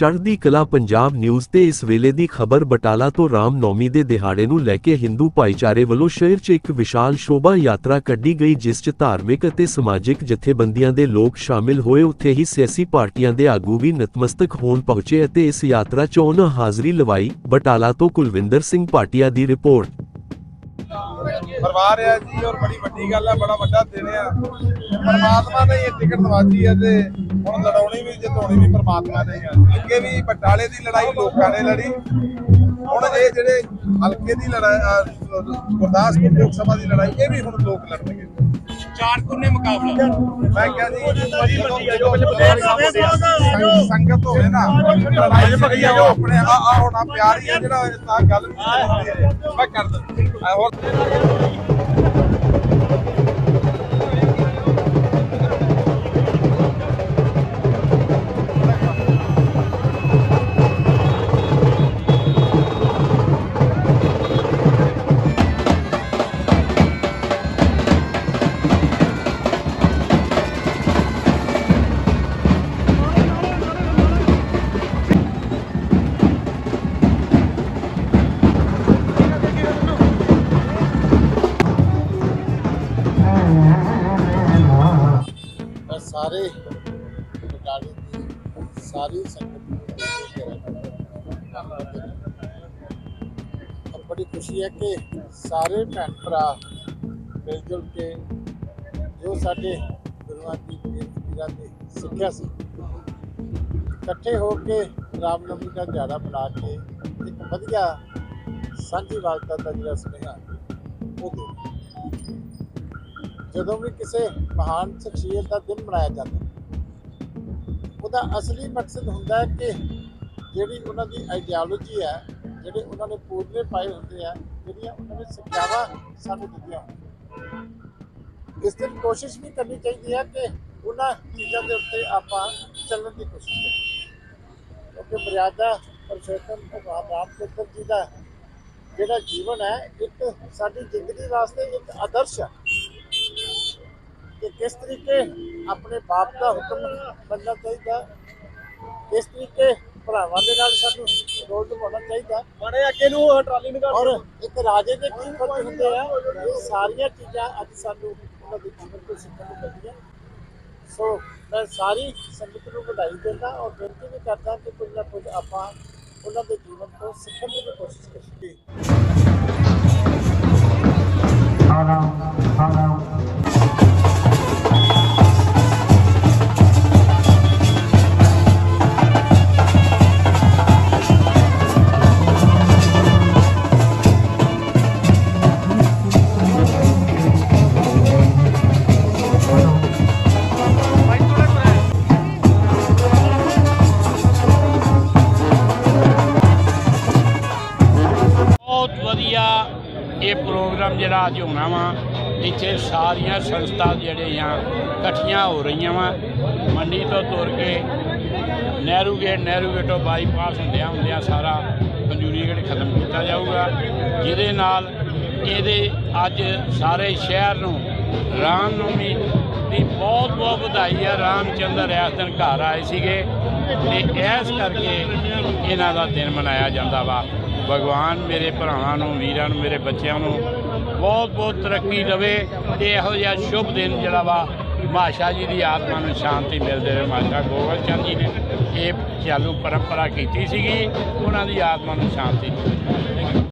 ਚੜ੍ਹਦੀ ਕਲਾ ਪੰਜਾਬ ਨਿਊਜ਼ ਤੇ ਇਸ ਵੇਲੇ ਦੀ ਖਬਰ ਬਟਾਲਾ ਤੋਂ ਰਾਮ ਨੌਮੀ ਦੇ ਦਿਹਾੜੇ ਨੂੰ ਲੈ ਕੇ ਹਿੰਦੂ ਭਾਈਚਾਰੇ ਵੱਲੋਂ ਸ਼ਹਿਰ 'ਚ ਇੱਕ ਵਿਸ਼ਾਲ ਸ਼ੋਭਾ ਯਾਤਰਾ ਕੱਢੀ ਗਈ, ਜਿਸ 'ਚ ਧਾਰਮਿਕ ਅਤੇ ਸਮਾਜਿਕ ਜਥੇਬੰਦੀਆਂ ਦੇ ਲੋਕ ਸ਼ਾਮਿਲ ਹੋਏ। ਉੱਥੇ ਹੀ ਸਿਆਸੀ ਪਾਰਟੀਆਂ ਦੇ ਆਗੂ ਵੀ ਨਤਮਸਤਕ ਹੋਣ ਪਹੁੰਚੇ ਅਤੇ ਇਸ ਯਾਤਰਾ 'ਚ ਉਹਨਾਂ ਹਾਜ਼ਰੀ ਲਵਾਈ। ਬਟਾਲਾ ਤੋਂ ਕੁਲਵਿੰਦਰ ਸਿੰਘ ਪਾਟਿਆ ਦੀ ਰਿਪੋਰਟ। ਪਰਿਵਾਰ ਆ ਜੀ ਔਰ ਬੜੀ ਵੱਡੀ ਗੱਲ ਆ, ਬੜਾ ਵੱਡਾ ਦਿਨ ਆ। ਪਰਮਾਤਮਾ ਨੇ ਇਹ ਟਿਕਟ ਨਵਾਜੀ ਹੈ ਤੇ ਹੁਣ ਲੜਾਉਣੀ ਵੀ ਜਿਤਾਉਣੀ ਵੀ ਪਰਮਾਤਮਾ ਨੇ ਆ। ਅੱਗੇ ਵੀ ਬਟਾਲੇ ਦੀ ਲੜਾਈ ਲੋਕਾਂ ਨੇ ਲੜੀ। ਹੁਣ ਇਹ ਜਿਹੜੇ ਹਲਕੇ ਦੀ ਲੜਾਈ ਗੁਰਦਾਸਪੁਰ ਲੋਕ ਸਭਾ ਦੀ ਲੜਾਈ, ਇਹ ਵੀ ਹੁਣ ਲੋਕ ਲੜਨਗੇ। ਚਾਰ ਕੋਨੇ ਮੁਕਾਬਲਾ। ਮੈਂ ਕਿਹਾ ਜੀ ਜਦੋਂ ਸੰਗ- ਸੰਗਤ ਹੋਵੇ ਨਾ ਲੜਾਈ ਜਿਹੜੀ ਆ ਉਹ ਆਪਣੇ ਆ ਆ ਹੋਣਾ ਪਿਆਰ ਹੀ ਆ ਜਿਹੜਾ ਤਾਂ ਗੱਲ ਵੀ ਹੁੰਦੀ। ਹੈ। ਮੈਂ ਕਰ ਦਿੰਦਾ ਹੋਰ। ਮੈਂ ਸਾਰੇ ਬਟਾਲੇ ਦੀ ਸਾਰੀ ਸੰਗਤ ਨੂੰ ਧੰਨਵਾਦ ਦਿੰਦਾ ਹਾਂ। ਔਰ ਬੜੀ ਖੁਸ਼ੀ ਹੈ ਕਿ ਸਾਰੇ ਭੈਣ ਭਰਾ ਮਿਲ ਜੁਲ ਕੇ ਜੋ ਸਾਡੇ ਗੁਰੂਆਂ ਦੀ ਪੀਰਾਂ ਦੀ ਸਿੱਖਿਆ ਸੀ ਇਕੱਠੇ ਹੋ ਕੇ ਰਾਮਨਵਮੀ ਦਾ ਦਿਹਾੜਾ ਬਣਾ ਕੇ ਇੱਕ ਵਧੀਆ ਸਾਂਝੀ ਵਾਲਤਾ ਦਾ ਜਿਹੜਾ ਸੁਨੇਹਾ ਉਹ ਦੇ ਜਦੋਂ ਵੀ ਕਿਸੇ ਮਹਾਨ ਸ਼ਖਸੀਅਤ ਦਾ ਦਿਨ ਮਨਾਇਆ ਜਾਂਦਾ ਉਹਦਾ ਅਸਲੀ ਮਕਸਦ ਹੁੰਦਾ ਹੈ ਕਿ ਜਿਹੜੀ ਉਹਨਾਂ ਦੀ ਆਈਡੀਓਲੋਜੀ ਹੈ, ਜਿਹੜੇ ਉਹਨਾਂ ਨੇ ਪੂਰਨੇ ਪਾਏ ਹੁੰਦੇ ਆ, ਜਿਹੜੀਆਂ ਉਹਨਾਂ ਨੇ ਸਿੱਖਿਆਵਾਂ ਸਾਨੂੰ ਦਿੱਤੀਆਂ ਇਸ ਦਿਨ ਕੋਸ਼ਿਸ਼ ਵੀ ਕਰਨੀ ਚਾਹੀਦੀ ਹੈ ਕਿ ਉਹਨਾਂ ਚੀਜ਼ਾਂ ਦੇ ਉੱਤੇ ਆਪਾਂ ਚੱਲਣ ਦੀ ਕੋਸ਼ਿਸ਼ ਕਰੀਏ। ਕਿਉਂਕਿ ਮਰਿਆਦਾ ਪਰਸ਼ੋਤਮ ਭਗਵਾਨ ਰਾਮਚੰਦਰ ਜੀ ਦਾ ਜਿਹੜਾ ਜੀਵਨ ਹੈ, ਇੱਕ ਸਾਡੀ ਜ਼ਿੰਦਗੀ ਵਾਸਤੇ ਇੱਕ ਆਦਰਸ਼ ਹੈ। ਕਿ ਕਿਸ ਤਰੀਕੇ ਆਪਣੇ ਬਾਪ ਦਾ ਹੁਕਮ ਮੰਨਣਾ ਚਾਹੀਦਾ? ਕਿਸ ਤਰੀਕੇ ਭਰਾਵਾਂ ਦੇ ਨਾਲ ਸਾਨੂੰ ਰੋਲ ਨਿਭਾਉਣਾ ਚਾਹੀਦਾ? ਮਾੜੇ ਅੱਗੇ ਨੂੰ ਟਰਾਲੀ ਨਿਕਾਲ ਔਰ ਇੱਕ ਰਾਜੇ ਦੇ ਕੀ ਫਰਜ਼ ਹੁੰਦੇ ਆ? ਇਹ ਸਾਰੀਆਂ ਚੀਜ਼ਾਂ ਅੱਜ ਸਾਨੂੰ ਉਹਨਾਂ ਦੇ ਜੀਵਨ ਤੋਂ ਸਿੱਖਣ ਨੂੰ ਮਿਲਦੀਆਂ। ਸੋ ਮੈਂ ਸਾਰੀ ਸੰਗਤ ਨੂੰ ਵਧਾਈ ਦਿੰਦਾ ਔਰ ਬੇਨਤੀ ਵੀ ਕਰਦਾ ਕਿ ਕੁਝ ਨਾ ਕੁਝ ਆਪਾਂ ਉਹਨਾਂ ਦੇ ਜੀਵਨ ਤੋਂ ਸਿੱਖਣ ਦੀ ਵੀ ਕੋਸ਼ਿਸ਼ ਕਰੀਏ। ਬਹੁਤ ਇਹ ਪ੍ਰੋਗਰਾਮ ਜਿਹੜਾ ਅੱਜ ਹੋਣਾ ਵਾ, ਇੱਥੇ ਸਾਰੀਆਂ ਸੰਸਥਾ ਜਿਹੜੇ ਆ ਇਕੱਠੀਆਂ ਹੋ ਰਹੀਆਂ ਵਾ। ਮੰਡੀ ਤੋਂ ਤੁਰ ਕੇ ਨਹਿਰੂ ਗੇਟ, ਨਹਿਰੂ ਗੇਟੋਂ ਬਾਈਪਾਸ ਹੁੰਦਿਆਂ ਹੁੰਦਿਆਂ ਸਾਰਾ ਪੰਜੂਰੀ ਖਤਮ ਕੀਤਾ ਜਾਊਗਾ। ਜਿਹਦੇ ਨਾਲ ਇਹਦੇ ਅੱਜ ਸਾਰੇ ਸ਼ਹਿਰ ਨੂੰ, ਰਾਮ ਨਵਮੀ ਦੀ ਬਹੁਤ ਬਹੁਤ ਵਧਾਈ ਆ। ਰਾਮਚੰਦਰ ਇਸ ਦਿਨ ਘਰ ਆਏ ਸੀਗੇ ਤੇ ਇਸ ਕਰਕੇ ਇਹਨਾਂ ਦਾ ਦਿਨ ਮਨਾਇਆ ਜਾਂਦਾ ਵਾ। ਭਗਵਾਨ ਮੇਰੇ ਭਰਾਵਾਂ ਨੂੰ, ਵੀਰਾਂ ਨੂੰ, ਮੇਰੇ ਬੱਚਿਆਂ ਨੂੰ ਬਹੁਤ ਬਹੁਤ ਤਰੱਕੀ ਦੇਵੇ ਤੇ ਇਹੋ ਜਿਹਾ ਸ਼ੁਭ ਦਿਨ ਜਿਹੜਾ ਵਾ, ਮਾਸ਼ਾ ਜੀ ਦੀ ਆਤਮਾ ਨੂੰ ਸ਼ਾਂਤੀ ਮਿਲਦੇ ਰਹੇ। ਮਾਸ਼ਾ ਗੋਬਲ ਚੰਦ ਜੀ ਨੇ ਇਹ ਚਾਲੂ ਪਰੰਪਰਾ ਕੀਤੀ ਸੀਗੀ, ਉਹਨਾਂ ਦੀ ਆਤਮਾ ਨੂੰ ਸ਼ਾਂਤੀ ਮਿਲਦੀ।